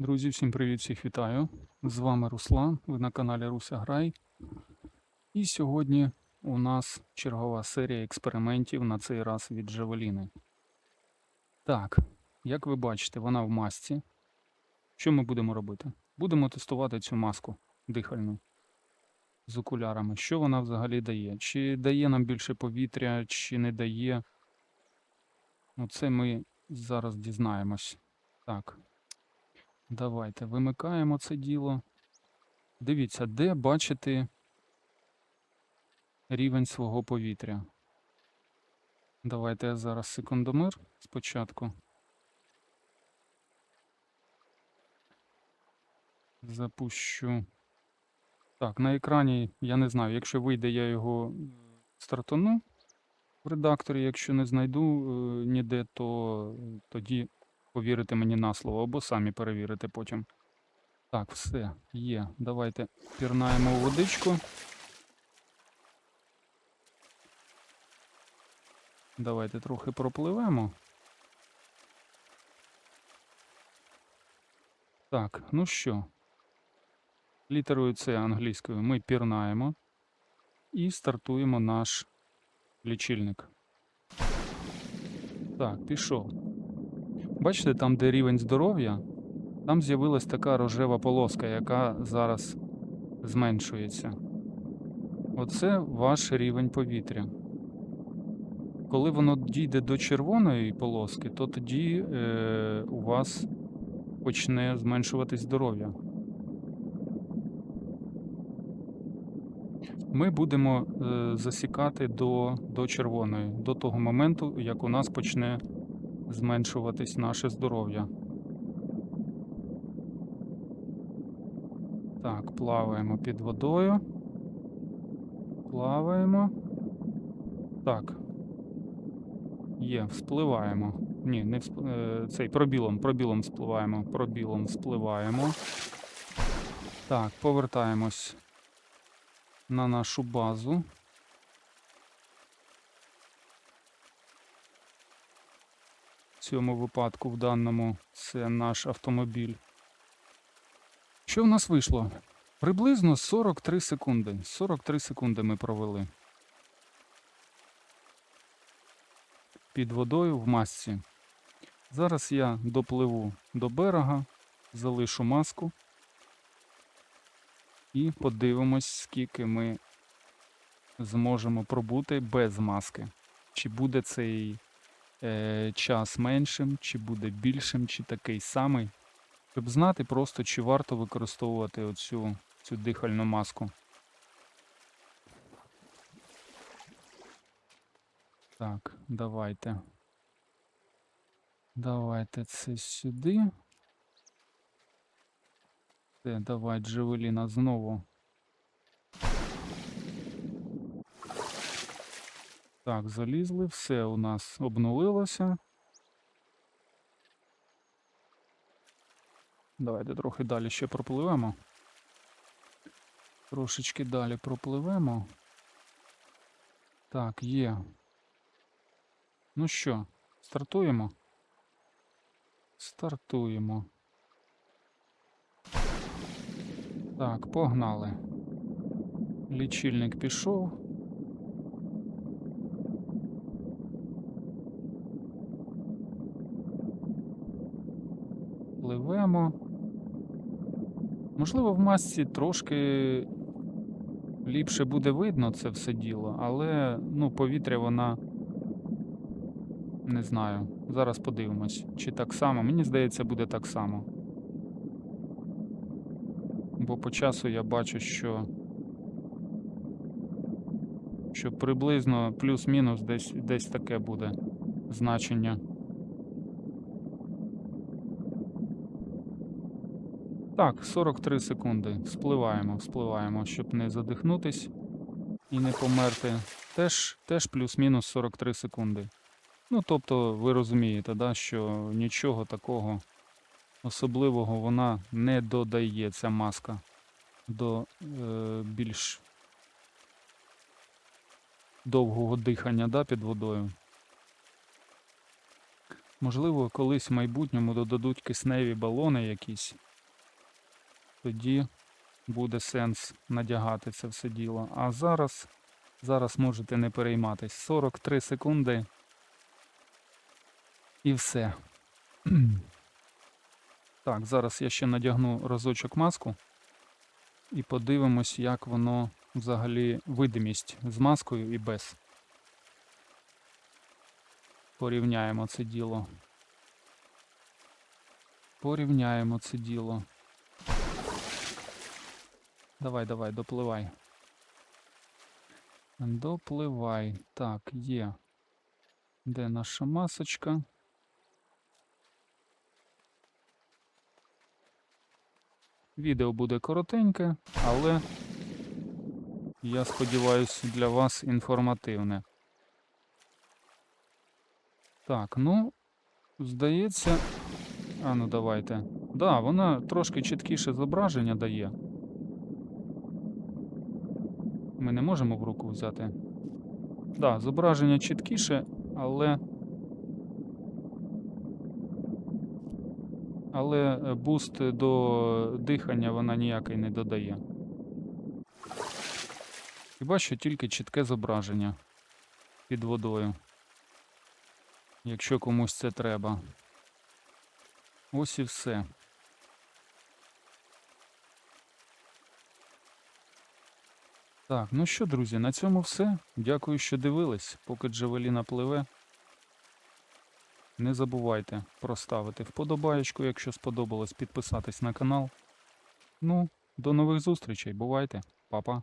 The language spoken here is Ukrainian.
Друзі, всім привіт, всіх вітаю. З вами Руслан, ви на каналі Руся Грай. І сьогодні у нас чергова серія експериментів на цей раз від Джавеліни. Так, як ви бачите, вона в масці. Що ми будемо робити? Будемо тестувати цю маску дихальну з окулярами. Що вона взагалі дає? Чи дає нам більше повітря, чи не дає. Оце ми зараз дізнаємось. Так. Давайте вимикаємо це діло. Дивіться, де бачити рівень свого повітря. Давайте я зараз секундомир спочатку. Запущу. Так, на екрані я не знаю, якщо вийде, я його стартану в редакторі. Якщо не знайду е, ніде, то е, тоді повірите мені на слово, або самі перевірите потім. Так, все, є. Давайте пірнаємо водичку. Давайте трохи пропливемо. Так, ну що, літерою С англійською ми пірнаємо і стартуємо наш лічильник. Так, пішов. Бачите, там, де рівень здоров'я, там з'явилась така рожева полоска, яка зараз зменшується. Оце ваш рівень повітря. Коли воно дійде до червоної полоски, то тоді е, у вас почне зменшуватись здоров'я. Ми будемо е, засікати до, до червоної, до того моменту, як у нас почне зменшуватись наше здоров'я. Так, плаваємо під водою. Плаваємо. Так. Є, вспливаємо. Ні, не всп... е, цей пробілом, пробілом спливаємо, пробілом спливаємо. Так, повертаємось на нашу базу. Цьому випадку, в даному, це наш автомобіль. Що в нас вийшло? Приблизно 43 секунди. 43 секунди ми провели. Під водою в масці. Зараз я допливу до берега, залишу маску і подивимось, скільки ми зможемо пробути без маски. Чи буде цей е, час меншим, чи буде більшим, чи такий самий. Щоб знати просто, чи варто використовувати оцю цю дихальну маску. Так, давайте. Давайте це сюди. Все, давай, Джевеліна, знову. Так, залізли, все у нас обнулилося. Давайте трохи далі ще пропливемо. Трошечки далі пропливемо. Так, є. Ну що, стартуємо? Стартуємо. Так, погнали. Лічильник пішов. Пливемо. Можливо, в масці трошки ліпше буде видно це все діло, але ну, повітря вона. Не знаю. Зараз подивимось, чи так само. Мені здається, буде так само. Бо по часу я бачу, що. Що приблизно плюс-мінус десь, десь таке буде значення. Так, 43 секунди. Спливаємо, спливаємо, щоб не задихнутись і не померти. Теж, теж плюс-мінус 43 секунди. Ну, тобто, ви розумієте, да, що нічого такого особливого вона не додає, ця маска до е, більш довгого дихання да, під водою. Можливо, колись в майбутньому додадуть кисневі балони якісь, тоді буде сенс надягати це все діло. А зараз, зараз можете не перейматись. 43 секунди. І все. Так, зараз я ще надягну разочок маску і подивимось, як воно взагалі видимість з маскою і без. Порівняємо це діло. Порівняємо це діло. Давай, давай, допливай. Допливай. Так, є. Де наша масочка? Відео буде коротеньке, але я сподіваюся для вас інформативне. Так, ну, здається. А ну давайте. Да, вона трошки чіткіше зображення дає. Ми не можемо в руку взяти. Да, зображення чіткіше, але. Але е, буст до дихання вона ніякий не додає. Хіба що тільки чітке зображення під водою. Якщо комусь це треба. Ось і все. Так, ну що, друзі, на цьому все. Дякую, що дивились. Поки Джавеліна пливе. Не забувайте проставити вподобаєчку, якщо сподобалось, підписатись на канал. Ну, до нових зустрічей. Бувайте, Па-па.